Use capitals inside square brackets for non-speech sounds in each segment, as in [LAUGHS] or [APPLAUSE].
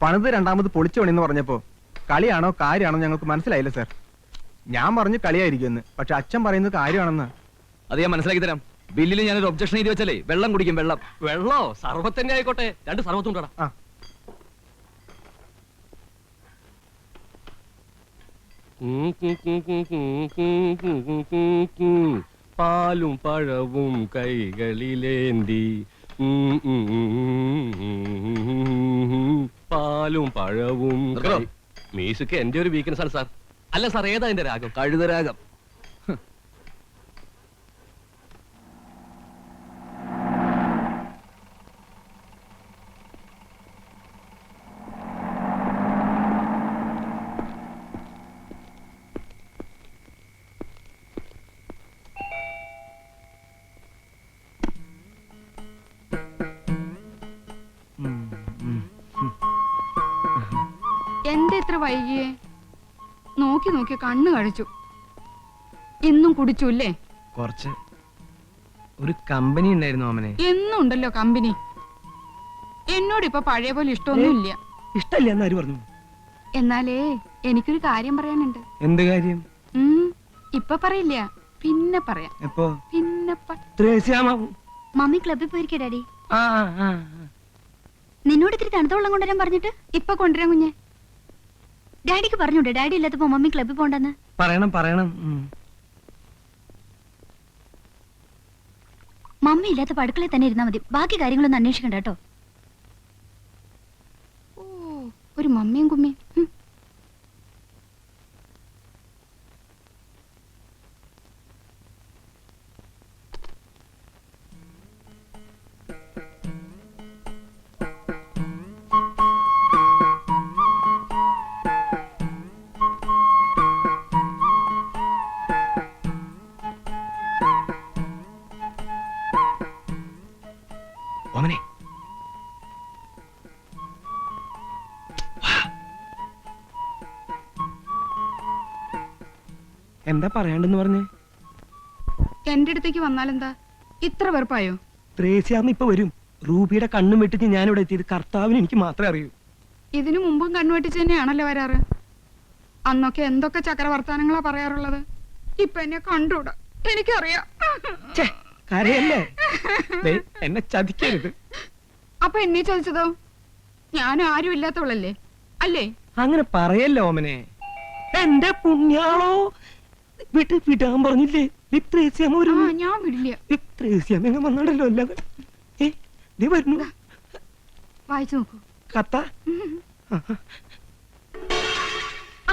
പണിത് രണ്ടാമത് പൊളിച്ചു പണിന്ന് പറഞ്ഞപ്പോ കളിയാണോ കാര്യമാണോ ഞങ്ങൾക്ക് മനസ്സിലായില്ല സാർ ഞാൻ പറഞ്ഞു കളിയായിരിക്കുമെന്ന് പക്ഷെ അച്ഛൻ പറയുന്നത് കാര്യമാണെന്ന് അത് ഞാൻ മനസ്സിലാക്കി തരാം ബില്ലിൽ ഞാനൊരു ഒബ്ജക്ഷൻ എഴുതി വെച്ചാലേ വെള്ളം കുടിക്കും വെള്ളം വെള്ളോ സർവത്തന്നെ ആയിക്കോട്ടെ രണ്ട് സർവത്തും ഉണ്ടടാ ആ പാലും പഴവും കൈകളിലേന്തി. പാലും പഴവും മ്യൂസിക് എന്റെ ഒരു വീക്ക്നെസ് ആണ് സാർ. അല്ല സാർ ഏതാ എന്റെ രാഗം? കഴുതരാഗം ഇത്ര വൈകിയേ? നോക്കി നോക്കി കണ്ണു കഴിച്ചു ഇന്നും കുടിച്ചുല്ലേ? കുറച്ച് ഒരു കമ്പനി ഉണ്ടായിരുന്നു അമ്മനെ എന്നും ഉണ്ടല്ലോ കമ്പനി. എന്നോട് ഇപ്പൊ പഴയ പോലെ ഇഷ്ടമൊന്നുമില്ല. ഇഷ്ടല്ല എന്നാര് പറഞ്ഞു? എന്നാലേ എനിക്കൊരു കാര്യം പറയാനുണ്ട്. എന്ത് കാര്യം? ഇപ്പൊ പറയില്ല. പിന്നെ പറയാം. എപ്പോ? പിന്നെ മമ്മി ക്ലബിൽ പോയിരിക്കേ ഡാഡി. നിന്നോട് ഇത്തിരി തണുത്ത വെള്ളം കൊണ്ടുവരാൻ പറഞ്ഞിട്ട് ഇപ്പൊ കൊണ്ടുവരാൻ കുഞ്ഞെ. ഡാഡിക്ക് പറഞ്ഞോണ്ട് ഡാഡി ഇല്ലാത്തപ്പോ മമ്മി ക്ലബ്ബിൽ പോണ്ടെന്ന്? പറയണം പറയണം. മമ്മി ഇല്ലാത്ത അടുക്കളയിൽ തന്നെ ഇരുന്നാ മതി. ബാക്കി കാര്യങ്ങളൊന്നും അന്വേഷിക്കണ്ട കേട്ടോ. ഓ ഒരു മമ്മിയും കുമ്മിയും. എന്താ പറയാണ്ടെന്ന് പറഞ്ഞേ? എന്റെ അടുത്തേക്ക് വന്നാലെന്താ? ഇത്ര വെറുപ്പായോ? ത്രേസ്യാന്ന് ഇപ്പൊ വരും. റൂബിയുടെ കണ്ണും വെട്ടിച്ച് ഞാനിവിടെ എത്തിയത് കർത്താവിന് എനിക്ക് മാത്രമേ അറിയൂ. ഇതിനു മുമ്പും കണ്ണു വെട്ടിച്ച് തന്നെയാണല്ലോ വരാറ്? അന്നൊക്കെ എന്തൊക്കെ ചക്രവർത്താനങ്ങളാ പറയാറുള്ളത്? ഇപ്പൊ എന്നെ കണ്ടൂടാ എനിക്കറിയാം. ഛേ, കരയല്ലേ? ദേ, എന്നെ ചതിക്കരുത്. അപ്പൊ എന്നെ ചോദിച്ചതോ ഞാൻ ആരും ഇല്ലാത്തവളല്ലേ അല്ലേ? അങ്ങനെ പറയല്ലോ ഓമനെ? എന്റെ പുണ്യാളോ? വിട്ട് വിടാൻ പറഞ്ഞില്ലേ? വിത്രേസ്യാമ്മ ആ ഒരു ഞാൻ വിടില്ല. വിത്രേസ്യാമ്മ എങ്ങനെ വന്നാടല്ലോ അല്ല ഏ നീ വരുന്നു. വായിച്ചു നോക്കൂ. കത്ത.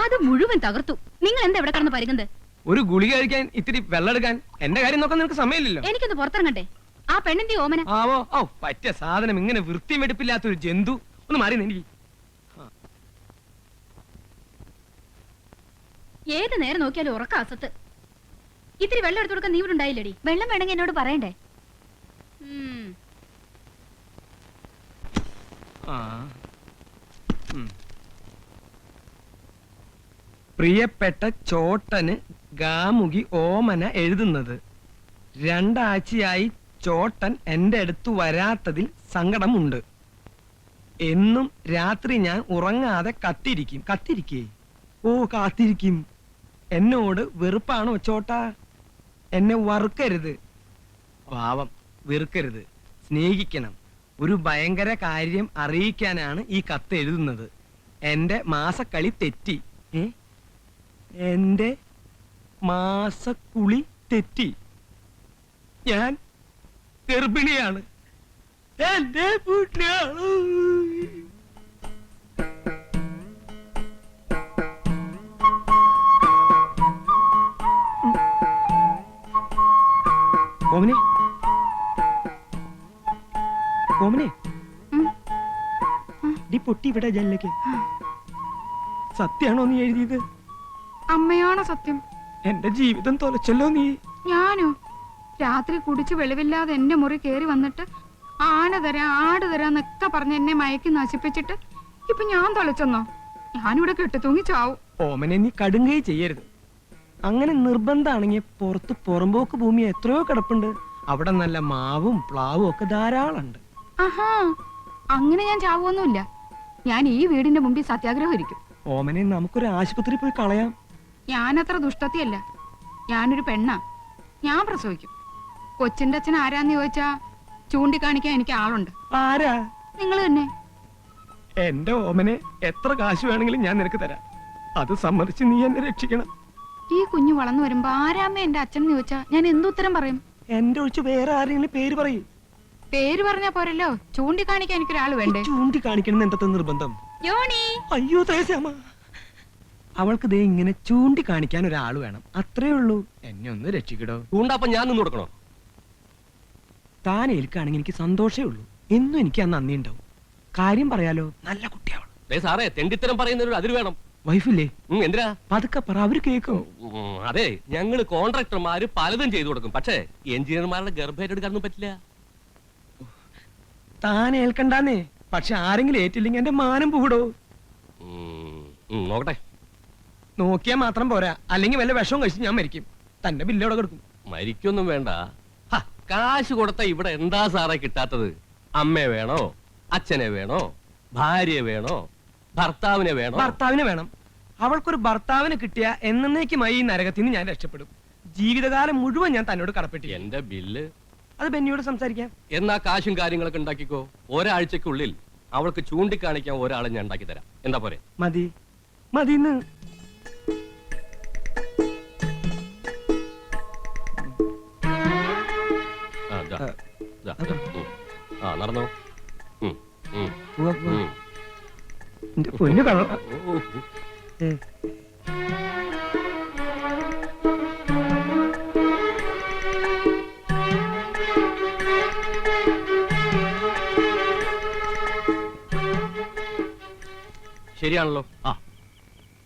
അത് മുഴുവൻ തകർത്തു. നിങ്ങൾ എന്താ ഇവിടെ കടന്ന് പരുകുന്നത്? ഒരു ഗുളിക കഴിക്കാൻ ഇത്തിരി വെള്ളം എടുക്കാൻ എന്റെ കാര്യം നോക്കാൻ നിനക്ക് സമയമില്ലല്ലോ. എനിക്കൊന്ന് പുറത്തിറങ്ങട്ടെ. ആ പെണ്ണിന്റെ ഓമന ആവോ? ഓ പറ്റിയ സാധനം ഇങ്ങനെ വൃത്തിയും എടുപ്പില്ലാത്ത ഒരു ജന്തു. ഒന്ന് മാറി എനിക്ക് ഏത് നേരം നോക്കിയാലും ഉറക്കം അസത്ത്. ഇത്തിരി വെള്ളം എടുത്തു കൊടുക്കാൻ നീ ഇവിടെ ഉണ്ടായില്ലടി. വെള്ളം വേണമെങ്കിൽ എന്നോട് പറയണ്ടേ. പ്രിയപ്പെട്ട ചോട്ടന് ഗാമുകി ഓമന എഴുതുന്നത്. രണ്ടാഴ്ചയായി ചോട്ടൻ എന്റെ അടുത്ത് വരാത്തതിൽ സങ്കടമുണ്ട്. എന്നും രാത്രി ഞാൻ ഉറങ്ങാതെ കത്തിരിക്കും. കത്തിരിക്കേ? ഓ കാത്തിരിക്കും. എന്നോട് വെറുപ്പാണ് ചോട്ടാ എന്നെ വറുക്കരുത്. പാവം വെറുക്കരുത്. സ്നേഹിക്കണം. ഒരു ഭയങ്കര കാര്യം അറിയിക്കാനാണ് ഈ കത്ത് എഴുതുന്നത്. എന്റെ മാസക്കളി തെറ്റി. എന്റെ മാസക്കുളി തെറ്റി. ഞാൻ ഗർഭിണിയാണ്. എന്റെ പുണ്യാൾ. ഓമനെ ഓമനെ ഉം. ഡി പൊട്ടി ഇവിടെ ജനലേക്ക് സത്യാണോ നീ എഴുതിയത്? അമ്മയാണോ സത്യം? എന്റെ ജീവിതം തൊലച്ചല്ലോ നീ. ഞാനോ? രാത്രി കുടിച്ച് വെളിവില്ലാതെ എന്റെ മുറി കേറി വന്നിട്ട് ആന തരാം ആട് തരാന്നൊക്കെ പറഞ്ഞ് എന്നെ മയക്കി നശിപ്പിച്ചിട്ട് ഇപ്പൊ ഞാൻ തൊലച്ചെന്നോ? ഞാനിവിടെ കെട്ടി തൂങ്ങി ചാവും ഓമനെ നീ കടുങ്കൈ ചെയ്യരുത്. അങ്ങനെ നിർബന്ധമാണെങ്കിൽ പുറത്ത് പുറമ്പോക്ക് ഭൂമി എത്രയോ കിടപ്പുണ്ട്. അവിടെ നല്ല മാവും പ്ലാവും ഒക്കെ ധാരാളമുണ്ട്. ആഹാ അങ്ങനെ ഞാൻ ചാവുമൊന്നുമില്ല ഞാൻ ഈ വീടിന്റെ മുമ്പിൽ സത്യാഗ്രഹം ഇരിക്കും ഓമനെ നമുക്കൊരു ആശുപത്രി പോയി കളയാം. ഞാൻ ഞാനത്ര ദുഷ്ടത്തിയല്ല. ഞാനൊരു പെണ്ണാ. ഞാൻ പ്രസവിക്കും. കൊച്ചിന്റെ അച്ഛൻ ആരാന്ന് ചോദിച്ചാ ചൂണ്ടിക്കാണിക്കാൻ എനിക്ക് ആളുണ്ട്. ആരാ? നിങ്ങൾ തന്നെ. എന്റെ ഓമനെ എത്ര കാശ് വേണമെങ്കിലും ഞാൻ നിനക്ക് തരാം. അത് സമ്മതിച്ച് നീ എന്നെ രക്ഷിക്കണം. ഈ കുഞ്ഞു വളർന്നു വരുമ്പോ ആരാമേ എന്റെ അച്ഛൻ എന്ന് ചോദിച്ചാ ഞാൻ എന്തുത്തരം പറയും? എന്റെ ഒഴിച്ച് വേറെ ആരെങ്കിലും പേര് പറയും. പേര് പറഞ്ഞാ പോരല്ലോ. ചൂണ്ടിക്കാണിക്കാൻ എനിക്കൊരാൾ വേണ്ടേ? ചൂണ്ടിക്കാണിക്കണം എന്റെ നിർബന്ധം? യോണി അയ്യോ അവൾക്ക് ദേ ഇങ്ങനെ ചൂണ്ടിക്കാണിക്കാൻ ഒരാൾ വേണം. അത്രേ ഉള്ളൂ. എന്നെ ഒന്ന് രക്ഷിക്കടോ. ചൂണ്ടപ്പം ഞാൻ നിന്ന് കൊടുക്കണോ? താൻ ഏൽക്കാണെങ്കിൽ എനിക്ക് സന്തോഷേ ഉള്ളൂ. എന്നും എനിക്ക് ആ നന്ദി ഉണ്ടാവും. കാര്യം പറയാലോ നല്ല കുട്ടിയാവും ദേ സാറേ തെണ്ടിത്തരം പറയുന്നതിനൊരു അതിര് വേണം. വൈഫില്ലേ? എന്തിനാ? പതുക്കെ പറ അവർ കേക്കും. അതെ ഞങ്ങൾ കോൺട്രാക്ടർമാര് പലതും ചെയ്തു കൊടുക്കും. പക്ഷേ എഞ്ചിനീയർമാരുടെ ഗർഭേറ്റെടുക്കാനൊന്നും പറ്റില്ല. താൻ ഏൽക്കണ്ടാന്നേ. പക്ഷെ ആരെങ്കിലും ഏറ്റില്ലെങ്കിൽ എന്റെ മാനം പൂടോ നോക്കട്ടെ. നോക്കിയാ മാത്രം പോരാ. അല്ലെങ്കിൽ വല്ല വിഷവും കഴിച്ച് ഞാൻ മരിക്കും. തന്റെ ബില്ലോടെ കൊടുക്കും. മരിക്കൊന്നും വേണ്ട. കാശ് കൊടുത്ത ഇവിടെ എന്താ സാറേ കിട്ടാത്തത്? അമ്മയെ വേണോ? അച്ഛനെ വേണോ? ഭാര്യയെ വേണോ? ഭർത്താവിനെ വേണം? ഭർത്താവിനെ വേണം. അവൾക്കൊരു ഭർത്താവിനെ കിട്ടിയ എന്നേക്കുമായി ഈ നരകത്തിൽ നിന്ന് ഞാൻ രക്ഷപ്പെടും. ജീവിതകാലം മുഴുവൻ ഞാൻ തന്നോട് കടപ്പെട്ടി എന്റെ ബില്ല്? അത് ബെന്നിയോട് സംസാരിക്കാം. എന്നാ കാശും കാര്യങ്ങളൊക്കെ ഉണ്ടാക്കിക്കോ. ഒരാഴ്ചക്കുള്ളിൽ അവൾക്ക് ചൂണ്ടിക്കാണിക്കാൻ ഒരാളെ ഞാൻ ഉണ്ടാക്കി തരാം. എന്താ പോരെ? മതി. മതി ആ, ദാ, ദാ, ദാ, ഉം. ആ. നടന്നോ. ഉം, ഉം, ഉം. എന്റെ പൊന്നു കള്ള ശരിയാണല്ലോ. ആ.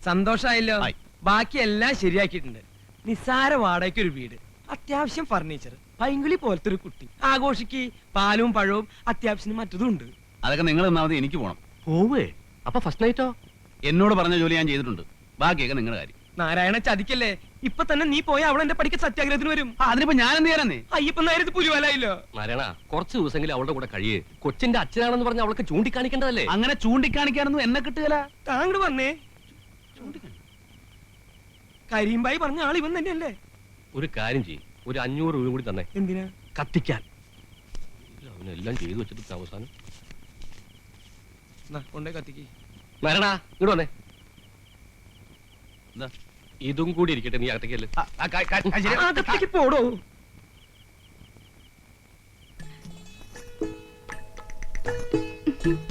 സന്തോഷായല്ലോ. ആയി. ബാക്കി എല്ലാം ശരിയാക്കിയിട്ടുണ്ട്. നിസ്സാര വാടകയ്ക്ക് ഒരു വീട് അത്യാവശ്യം ഫർണിച്ചർ പൈങ്കുളി പോലത്തെ ഒരു കുട്ടി. ആഘോഷിക്ക് പാലും പഴവും അത്യാവശ്യത്തിന് മറ്റതും ഉണ്ട്. അതൊക്കെ നിങ്ങൾ തന്നാൽ എനിക്ക് പോണം. പോവേ. അപ്പൊ ഫസ്റ്റ് നൈറ്റോ എന്നോട് പറഞ്ഞ ജോലി ഞാൻ ചെയ്തിട്ടുണ്ട്. ബാക്കിയൊക്കെ നിങ്ങളുടെ കാര്യം. നാരായണ ചതിക്കല്ലേ? ഇപ്പൊ തന്നെ നീ പോയ അവൾ എന്റെ പഠിക്ക സത്യാഗ്രഹത്തിന് വരും. ആ അതിനിപ്പോ ഞാൻ എന്ത് ചെയ്യാനെന്നേ? അയ്യപ്പൻ നേരത്തെ പുലിവലായില്ലോ നാരായണ കുറച്ച് ദിവസമെങ്കിലും അവളുടെ കൂടെ കഴിയേ. കൊച്ചിന്റെ അച്ഛനാണെന്ന് പറഞ്ഞ അവൾക്ക് ചൂണ്ടിക്കാണിക്കേണ്ടതല്ലേ? അങ്ങനെ ചൂണ്ടിക്കാണിക്കാനൊന്നും എന്നെ കിട്ടുകയില്ല താങ്കൾ വന്നേ. കരീംബായി പറഞ്ഞ ആൾ ഇവൻ തന്നെയല്ലേ? ഒരു കാര്യം ചെയ്യും. ഒരു അഞ്ഞൂറ് രൂപ കൂടി തന്നെ. എന്തിനാ? കത്തിക്കാൻ. അവനെല്ലാം ചെയ്തു വെച്ചിട്ട് അവസാനം. കൊണ്ടേ കത്തിക്ക്. ഇങ്ങോട്ട് വന്നേ. ഇതും കൂടി ഇരിക്കട്ടെ നീ അകത്തേക്ക് പോടോ Thank ക-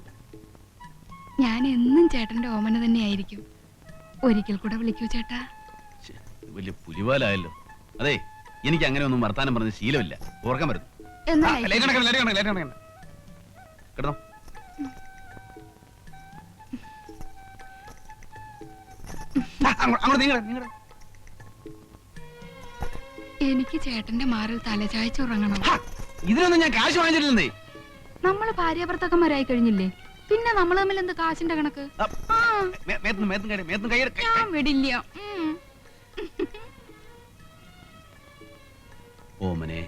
ഞാൻ എന്നും ചേട്ടന്റെ ഓമന തന്നെയായിരിക്കും. ഒരിക്കൽ കൂടെ വിളിക്കൂ ചേട്ടാ. വലിയ പുലിവാലായല്ലോ. അതെ എനിക്ക് അങ്ങനെ ഒന്നും വർത്താനം പറഞ്ഞ ശീലമില്ല. ഓർക്കാൻ വരുന്നു എന്നാ. കിടന്നോ. എനിക്ക് ചേട്ടന്റെ മാറിൽ തലചായ്ച്ചുറങ്ങണം ഇതിനൊന്നും ഞാൻ കാശ് വാങ്ങിച്ചിട്ടില്ലേ നമ്മൾ ഭാര്യാഭർത്തക്കന്മാരായി കഴിഞ്ഞില്ലേ? പിന്നെ നമ്മൾ തമ്മിൽ എന്ത് കാശിന്റെ കണക്ക്? ഞാൻ വിടില്ല. ഓമനെ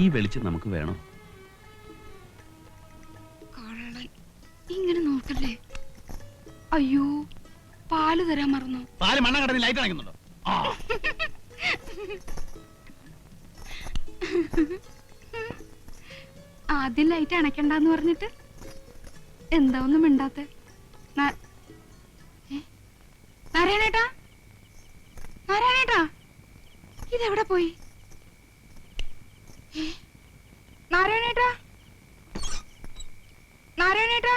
ഈ വെളിച്ചം നമുക്ക് വേണോ? ഇങ്ങനെ നോക്കല്ലേ? അയ്യോ പാൽ തരാൻ മറന്നു? പാൽ മണ്ണ കടന്ന് ലൈറ്റ് അണയ്ക്കുന്നുണ്ടോ? ആ. [LAUGHS] ആദ്യം ലൈറ്റ് അണയ്ക്കണ്ടെന്ന് പറഞ്ഞിട്ട്? എന്താ ഒന്നും മിണ്ടാത്ത? നാരായണേട്ടാ? നാരായണേട്ടാ? ഇതെവിടെ പോയി? നാരായണേട്ടാ? നാരായണേട്ടാ? നാരായണേട്ടാ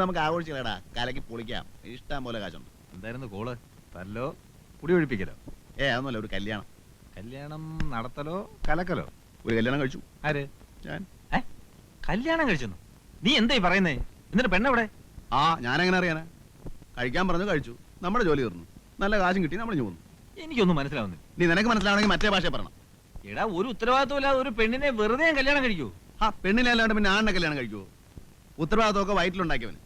നമുക്ക് ആഘോഷിക്കലടാ കലക്കി പൊളിക്കാം. ഇഷ്ടം പോലെ കാശുണ്ട്. എന്തായിരുന്നു കോൾ? തല്ലോ? കുടി ഒഴിപ്പിക്കലോ? ഏ അതൊന്നുമല്ല ഒരു കല്യാണം. കല്യാണം നടത്തലോ കലക്കലോ? ഒരു കല്യാണം കഴിച്ചു. ആര്? ഞാൻ. ഏ? കല്യാണം കഴിച്ചെന്നു? നീ എന്തായി പറയുന്നേ? എന്നിട്ട് പെണ്ണെവിടെ ആ ഞാനെങ്ങനെ അറിയാനാ? കഴിക്കാൻ പറഞ്ഞു കഴിച്ചു. നമ്മുടെ ജോലി തീർന്നു. നല്ല കാശും കിട്ടി നമ്മൾ പോന്നു. എനിക്കൊന്നും മനസ്സിലാവുന്നില്ല. നീ നിനക്ക് മനസ്സിലാവണമെങ്കിൽ മറ്റേ ഭാഷ പറയണം. എടാ ഒരു ഉത്തരവാദിത്വം ഇല്ലാതെ ഒരു പെണ്ണിനെ വെറുതെ ഞാൻ കല്യാണം കഴിക്കൂ. ആ പെണ്ണിനെ അല്ലാണ്ട് പിന്നെ ആണിനെ കല്യാണം കഴിക്കുമോ ഉത്തരവാദിത്തമൊക്കെ വയറ്റിലുണ്ടാക്കിയവന്.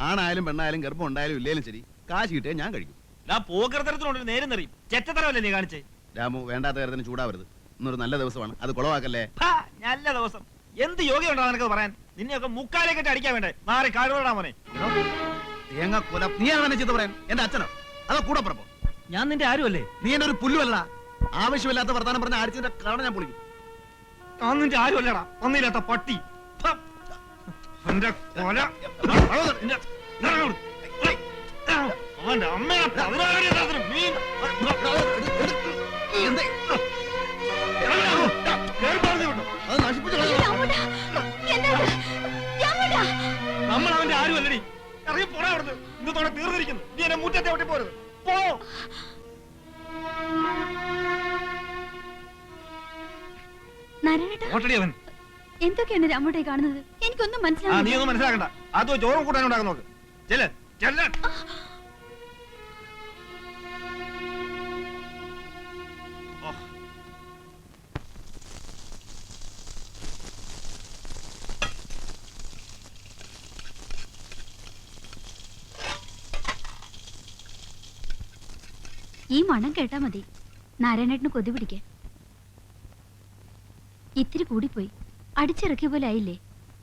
ആണായാലും പെണ്ണായാലും ഗർഭം ഉണ്ടായാലും ഇല്ലേലും ശരി. കാശ് കിട്ടിയാൽ ഞാൻ കഴിക്കും. ഞാൻ പോക്കരത്തരത്തിനോട് നേരം നിറയും. ചെറ്റത്തരമല്ലേ നീ കാണിച്ചേ? രാമു വേണ്ടാത്ത കാര്യത്തിന് ചൂടാവരുത്. ഇന്നൊരു നല്ല ദിവസമാണ്. അത് കുളവാക്കല്ലേ? ഹാ, നല്ല ദിവസം. എന്ത് യോഗ്യമുണ്ടോ നിനക്ക് പറയാൻ? നിന്നെയൊക്കെ മുക്കാലെ കെട്ടി അടിക്കാൻ വേണ്ടേ? മാറി കാടുകൊണ്ടാ മോനെ. തേങ്ങ കൊല. നീ എന്നെ ചെയ്ത് പറയാൻ? എന്റെ അച്ഛനോ? അതോ കൂടെ പറപ്പോ ഞാൻ നിന്റെ ആരുമല്ലേ? നീ എന്റെ ഒരു പുല്ലുമല്ല ആവശ്യമില്ലാത്ത വർത്താനം പറഞ്ഞ അടിച്ചതിന്റെ കാരണം ഞാൻ പൊളിക്കും. ഞാൻ നിന്റെ ആരുമല്ലടാ? ഒന്നില്ലാത്ത പട്ടി. ഫ. എന്റെ കൊല. നിന്റെ- അവന്റെ അമ്മയെ? കേറി പറഞ്ഞു വിട്ടോ. അത് നശിപ്പിച്ചു. നമ്മൾ അവന്റെ ആരുമല്ലടി ഇറങ്ങി പോടാ അവിടുന്ന്. ഇന്നത്തോടെ തീർന്നിരിക്കുന്നു. നീ എന്നെ മുറ്റത്തെ ഒട്ടി പോരുത്. പോ. എന്തൊക്കെയാണ് രാമോട്ടെ കാണുന്നത്? എനിക്കൊന്നും ആ നീ മനസ്സിലാവുന്നില്ല. ഒന്നും മനസ്സിലാക്കണ്ട. അത് ചോറും കൂട്ടാനും ഉണ്ടാക്കാൻ നോക്ക്. ചെല്ല് ചെല്ല് ഓ. ഈ മണം കേട്ടാ മതി. നാരായണേട്ടന് കൊതി പിടിക്കാൻ. ഇത്തിരി കൂടിപ്പോയി. അടിച്ചിറക്കിയ പോലെ ആയില്ലേ?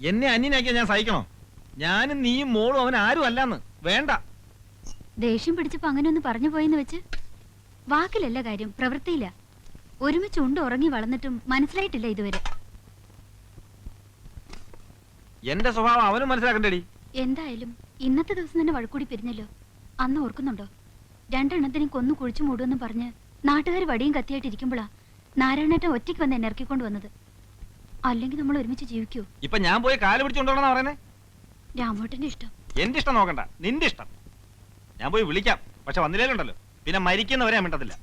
എന്നെ അന്യനാക്കിയാ ഞാൻ സഹിക്കണോ? ഞാനും നീയും മോളും അവൻ ആരും അല്ലാന്ന്. വേണ്ട. ദേഷ്യം പിടിച്ചപ്പോ അങ്ങനെ ഒന്ന് പറഞ്ഞു പോയെന്ന് വെച്ച്? വാക്കിലല്ല കാര്യം പ്രവൃത്തിയില്ല. ഒരുമിച്ച് ഉണ്ട് ഉറങ്ങി വളർന്നിട്ടും മനസ്സിലായിട്ടില്ല ഇതുവരെ. എന്റെ സ്വഭാവം അവനും മനസ്സിലാക്കണ്ടേടി. എന്തായാലും ഇന്നത്തെ ദിവസം തന്നെ വഴക്കൂടി പിരിഞ്ഞല്ലോ. അന്ന് ഓർക്കുന്നുണ്ടോ? രണ്ടെണ്ണത്തിനും കൊന്നു കുഴിച്ചു മൂടുമെന്ന് പറഞ്ഞ് നാട്ടുകാർ വടിയും കത്തിയായിട്ട് ഇരിക്കുമ്പോഴാ നാരായണേട്ടൻ ഒറ്റയ്ക്ക് വന്ന് എന്നെ ഇറക്കിക്കൊണ്ട് വന്നത്. അല്ലെങ്കിൽ നമ്മൾ ഒരുമിച്ച് ജീവിക്കൂ. ഇപ്പൊ ഞാൻ പോയി കാൽ പിടിച്ചോണ്ടോണെന്നാ പറയുന്നേ? രാമോട്ടന്റെ ഇഷ്ടം. എന്റെ ഇഷ്ടം നോക്കണ്ട. നിന്റെ ഇഷ്ടം. ഞാൻ പോയി വിളിക്കാം. പക്ഷെ വന്നില്ലേലുണ്ടല്ലോ. പിന്നെ മരിക്കുന്നവരെ ഞാൻ മിണ്ടത്തില്ല.